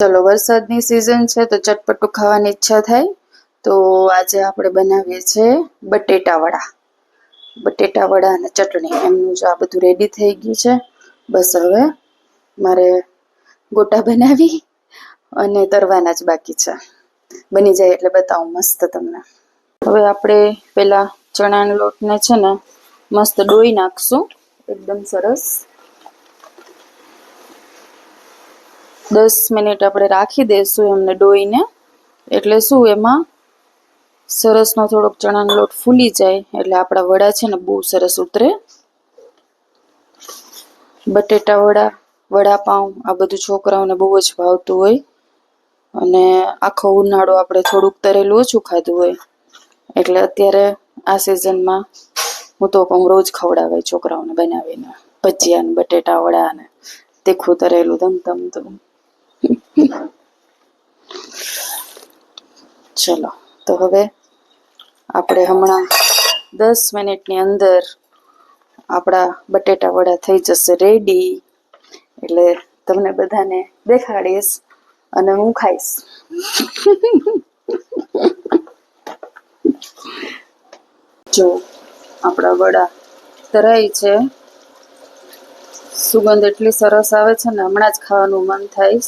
ચલો વરસાદની સિઝન છે તો ચટપટું ખાવાની ઈચ્છા થાય. તો આજે આપણે બનાવીએ છીએ બટેટા વડા બટેટા વડા અને ચટણી. એમનું જો આ બધું રેડી થઈ ગયું છે. બસ હવે મારે ગોટા બનાવી અને તરવાના જ બાકી છે. બની જાય એટલે બતાવું મસ્ત તમને. હવે આપણે પેલા ચણાના લોટને છે ને મસ્ત ડોઈ નાખશું. એકદમ સરસ. દસ મિનિટ આપણે રાખી દઈશું એમને ડોઈને. એટલે શું એમાં? સરસનો થોડોક ચણાનો લોટ ફૂલી જાય. એટલે આપણા વડા છે ને બહુ સરસ ઉતરે. બટેટા વડા, વડાપાઉં, આ બધું છોકરાઓને બહુ જ ભાવતું હોય. અને આખો ઉનાળો આપણે થોડુંક તરેલું ઓછું ખાધું હોય. એટલે અત્યારે આ સિઝનમાં હું તો કહું રોજ ખવડાવે છોકરાઓને બનાવીને. ભજીયા ને બટેટા વડા ને તીખું તરેલું ધમ ધમ ધમ ચલો, તો હવે આપણે હમણાં દસ મિનિટની અંદર આપણા બટેટા વડા થઈ જશે રેડી એટલે તમને બધાને દેખાડીશ અને હું ખાઈશ. જો, આપણા વડા તરાય છે. સુગંધ એટલી સરસ આવે છે ને, હમણાં જ ખાવાનું મન થાય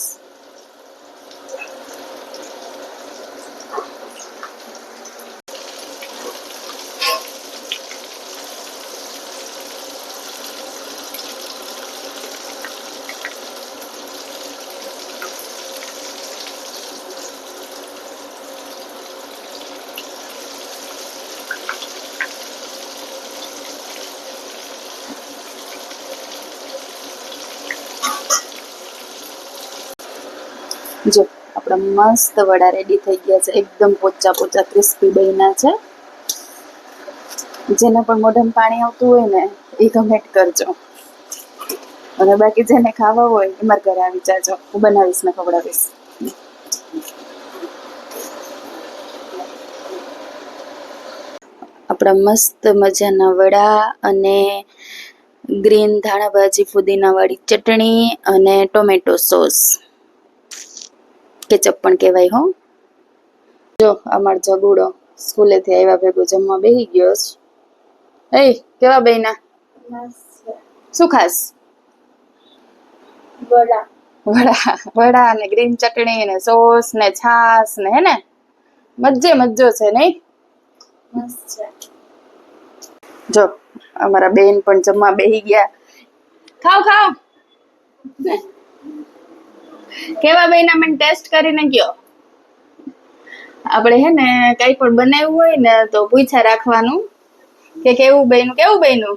જો આપણા મસ્ત વડા રેડી થઈ ગયા છે, એકદમ પોચા પોચા ક્રિસ્પી બન્યા છે. જેને પણ મોઢામાં પાણી આવતું હોય ને, એ કમેન્ટ કરજો. અને બાકી જેને ખાવા હોય, એ મારા ઘરે આવી જાજો. હું બનાવીશ ને ખવડાવીશ. આપણા મસ્ત મજાના વડા અને ગ્રીન ધાણા ભાજી ફુદીના વાળી ચટણી અને ટોમેટો સોસ કેચઅપ પણ કહેવાય હો. જો અમાર જગુડો સ્કૂલેથી આવ્યા ભેગો જમવા બેહી ગયો છે. એ કેવા બેના શું ખાસ? વડા. વડા વડા ને ગ્રીન ચટણી ને સોસ ને છાસ ને હે ને? મજ્જે મજ્જો છે નહીં? જો અમારા બેન પણ જમવા બેહી ગયા. ખાવ ખાવ કેવા બેના મને ટેસ્ટ કરીને ગયો આપણે હે ને કઈ પણ બનાવ્યું હોય ને તો પૂછા રાખવાનું કે કેવું બન્યું કેવું બન્યું?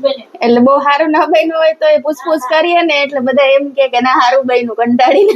બને એટલે બહુ સારું ના બન્યું હોય તો એ પૂછપૂછ કરીએ ને એટલે બધા એમ કે ના સારું બન્યું કંટાળીને.